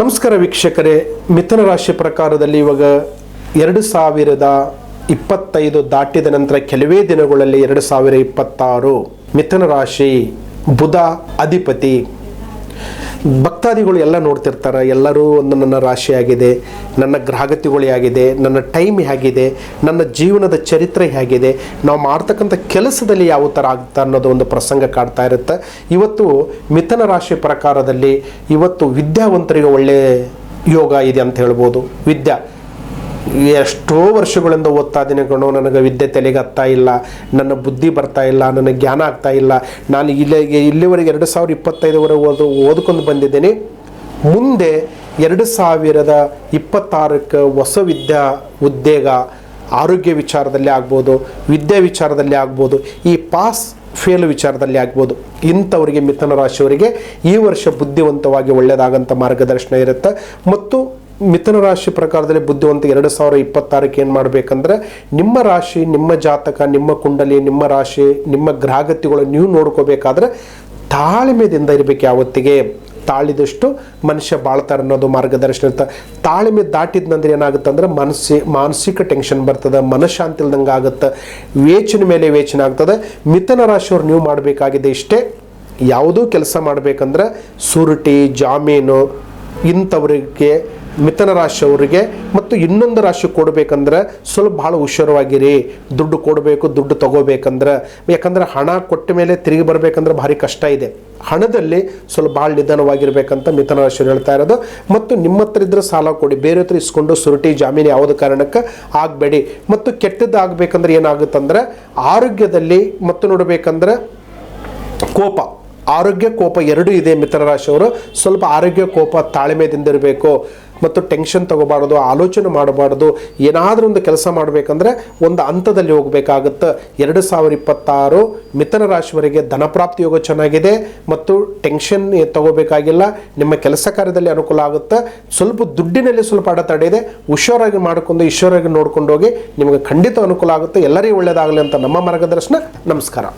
ನಮಸ್ಕಾರ ವೀಕ್ಷಕರೇ, ಮಿಥುನ ರಾಶಿ ಪ್ರಕಾರದಲ್ಲಿ ಇವಾಗ ಎರಡು ಸಾವಿರದ ಇಪ್ಪತ್ತೈದು ದಾಟಿದ ನಂತರ ಕೆಲವೇ ದಿನಗಳಲ್ಲಿ ಎರಡು ಸಾವಿರ ಇಪ್ಪತ್ತಾರು ಮಿಥುನ ರಾಶಿ ಬುಧ ಅಧಿಪತಿ. ಭಕ್ತಾದಿಗಳು ಎಲ್ಲ ನೋಡ್ತಿರ್ತಾರೆ, ಎಲ್ಲರೂ ಒಂದು ನನ್ನ ರಾಶಿ ಆಗಿದೆ ನನ್ನ ಗ್ರಹಗತಿಗಳು ಹೇಗಿದೆ, ನನ್ನ ಟೈಮ್ ಹೇಗಿದೆ, ನನ್ನ ಜೀವನದ ಚರಿತ್ರೆ ಹೇಗಿದೆ, ನಾವು ಮಾಡ್ತಕ್ಕಂಥ ಕೆಲಸದಲ್ಲಿ ಯಾವ ಥರ ಆಗುತ್ತೆ ಅನ್ನೋದು ಒಂದು ಪ್ರಸಂಗ ಕಾಡ್ತಾ ಇರುತ್ತೆ. ಇವತ್ತು ಮಿಥನ ರಾಶಿ ಪ್ರಕಾರದಲ್ಲಿ ಇವತ್ತು ವಿದ್ಯಾವಂತರಿಗೆ ಒಳ್ಳೆಯ ಯೋಗ ಇದೆ ಅಂತ ಹೇಳ್ಬೋದು. ವಿದ್ಯಾ. ಎಷ್ಟೋ ವರ್ಷಗಳಿಂದ ಓದ್ತಾ ಇದ್ದೀನಿ ಕಣೋ, ನನಗೆ ವಿದ್ಯೆ ತಲೆಗೆ ಹತ್ತಾ ಇಲ್ಲ, ನನ್ನ ಬುದ್ಧಿ ಬರ್ತಾ ಇಲ್ಲ, ನನಗೆ ಜ್ಞಾನ ಆಗ್ತಾ ಇಲ್ಲ. ನಾನು ಇಲ್ಲಿಗೆ ಇಲ್ಲಿವರೆಗೆ ಎರಡು ಸಾವಿರ ಇಪ್ಪತ್ತೈದುವರೆಗೆ ಓದು, ಓದ್ಕೊಂಡು ಬಂದಿದ್ದೀನಿ. ಮುಂದೆ ಎರಡು ಸಾವಿರದ ಇಪ್ಪತ್ತಾರಕ್ಕೆ ಹೊಸ ವಿದ್ಯಾ ಉದ್ಯೋಗ ಆರೋಗ್ಯ ವಿಚಾರದಲ್ಲಿ ಆಗ್ಬೋದು, ವಿದ್ಯೆ ವಿಚಾರದಲ್ಲಿ ಆಗ್ಬೋದು, ಈ ಪಾಸ್ ಫೇಲ್ ವಿಚಾರದಲ್ಲಿ ಆಗ್ಬೋದು. ಇಂಥವರಿಗೆ ಮಿಥುನ ರಾಶಿಯವರಿಗೆ ಈ ವರ್ಷ ಬುದ್ಧಿವಂತವಾಗಿ ಒಳ್ಳೆಯದಾಗಂಥ ಮಾರ್ಗದರ್ಶನ ಇರುತ್ತೆ. ಮತ್ತು ಮಿಥುನ ರಾಶಿ ಪ್ರಕಾರದಲ್ಲಿ ಬುದ್ಧಿವಂತ ಎರಡು ಸಾವಿರ ಇಪ್ಪತ್ತಾರಕ್ಕೆ ಏನು ಮಾಡಬೇಕಂದ್ರೆ, ನಿಮ್ಮ ರಾಶಿ, ನಿಮ್ಮ ಜಾತಕ, ನಿಮ್ಮ ಕುಂಡಲಿ, ನಿಮ್ಮ ರಾಶಿ, ನಿಮ್ಮ ಗ್ರಹಗತಿಗಳು ನೀವು ನೋಡ್ಕೋಬೇಕಾದ್ರೆ ತಾಳ್ಮೆದಿಂದ ಇರಬೇಕು ಯಾವತ್ತಿಗೆ. ತಾಳಿದಷ್ಟು ಮನುಷ್ಯ ಬಾಳ್ತಾರೆ ಅನ್ನೋದು ಮಾರ್ಗದರ್ಶನ ಇರ್ತಾರೆ ತಾಳ್ಮೆ ದಾಟಿದ್ನಂದ್ರೆ ಏನಾಗುತ್ತೆ ಅಂದ್ರೆ ಮನಸ್ಸಿ, ಮಾನಸಿಕ ಟೆನ್ಷನ್ ಬರ್ತದೆ, ಮನಃಶಾಂತಿ ಇಲ್ದಂಗೆ ಆಗುತ್ತೆ, ವೇಚನ ಮೇಲೆ ವೇಚನೆ ಆಗ್ತದೆ. ಮಿಥುನ ರಾಶಿಯವ್ರು ನೀವು ಮಾಡಬೇಕಾಗಿದೆ ಇಷ್ಟೇ. ಯಾವುದೂ ಕೆಲಸ ಮಾಡಬೇಕಂದ್ರೆ ಸುರುಟಿ, ಜಾಮೀನು ಇಂಥವರಿಗೆ ರಾಶಿ ರಾಶಿಯವರಿಗೆ ಮತ್ತು ಇನ್ನೊಂದು ರಾಶಿ ಕೊಡಬೇಕಂದ್ರೆ ಸ್ವಲ್ಪ ಭಾಳ ಹುಷಾರವಾಗಿರಿ. ದುಡ್ಡು ಕೊಡಬೇಕು, ದುಡ್ಡು ತಗೋಬೇಕಂದ್ರೆ. ಯಾಕಂದ್ರೆ ಹಣ ಕೊಟ್ಟ ಮೇಲೆ ತಿರುಗಿ ಬರಬೇಕಂದ್ರೆ ಭಾರಿ ಕಷ್ಟ ಇದೆ. ಹಣದಲ್ಲಿ ಸ್ವಲ್ಪ ಭಾಳ ನಿಧಾನವಾಗಿರ್ಬೇಕಂತ ಮಿಥನ ರಾಶಿಯವರು ಹೇಳ್ತಾ ಇರೋದು. ಮತ್ತು ನಿಮ್ಮ ಹತ್ರ ಇದ್ರೆ ಸಾಲ ಕೊಡಿ. ಬೇರೆ ಹತ್ರ ಇಸ್ಕೊಂಡು ಸುರುಟಿ, ಜಾಮೀನು ಯಾವುದು ಕಾರಣಕ್ಕೆ ಆಗಬೇಡಿ. ಮತ್ತು ಕೆಟ್ಟದ್ದು ಆಗಬೇಕಂದ್ರೆ ಏನಾಗುತ್ತಂದ್ರೆ ಆರೋಗ್ಯದಲ್ಲಿ ಮತ್ತು ನೋಡಬೇಕಂದ್ರೆ ಕೋಪ. ಆರೋಗ್ಯ ಕೋಪ ಎರಡೂ ಇದೆ ಮಿಥುನ ರಾಶಿಯವರು. ಸ್ವಲ್ಪ ಆರೋಗ್ಯ ಕೋಪ ತಾಳ್ಮೆದಿಂದ ಇರಬೇಕು ಮತ್ತು ಟೆನ್ಷನ್ ತಗೋಬಾರ್ದು, ಆಲೋಚನೆ ಮಾಡಬಾರ್ದು. ಏನಾದರೂ ಒಂದು ಕೆಲಸ ಮಾಡಬೇಕಂದ್ರೆ ಒಂದು ಹಂತದಲ್ಲಿ ಹೋಗಬೇಕಾಗುತ್ತೆ. ಎರಡು ಸಾವಿರ ಇಪ್ಪತ್ತಾರು ಮಿಥುನ ರಾಶಿಯವರಿಗೆ ಧನಪ್ರಾಪ್ತಿ ಯೋಗ ಚೆನ್ನಾಗಿದೆ. ಮತ್ತು ಟೆನ್ಷನ್ ತಗೋಬೇಕಾಗಿಲ್ಲ. ನಿಮ್ಮ ಕೆಲಸ ಕಾರ್ಯದಲ್ಲಿ ಅನುಕೂಲ ಆಗುತ್ತೆ. ಸ್ವಲ್ಪ ದುಡ್ಡಿನಲ್ಲಿ ಸ್ವಲ್ಪ ಅಡೆತಡೆ ಇದೆ. ಹುಷಾರಾಗಿ ಮಾಡಿಕೊಂಡು ಈಶ್ವರಾಗಿ ನೋಡ್ಕೊಂಡು ಹೋಗಿ ನಿಮಗೆ ಖಂಡಿತ ಅನುಕೂಲ ಆಗುತ್ತೆ. ಎಲ್ಲರಿಗೂ ಒಳ್ಳೆಯದಾಗಲಿ ಅಂತ ನಮ್ಮ ಮಾರ್ಗದರ್ಶನ. ನಮಸ್ಕಾರ.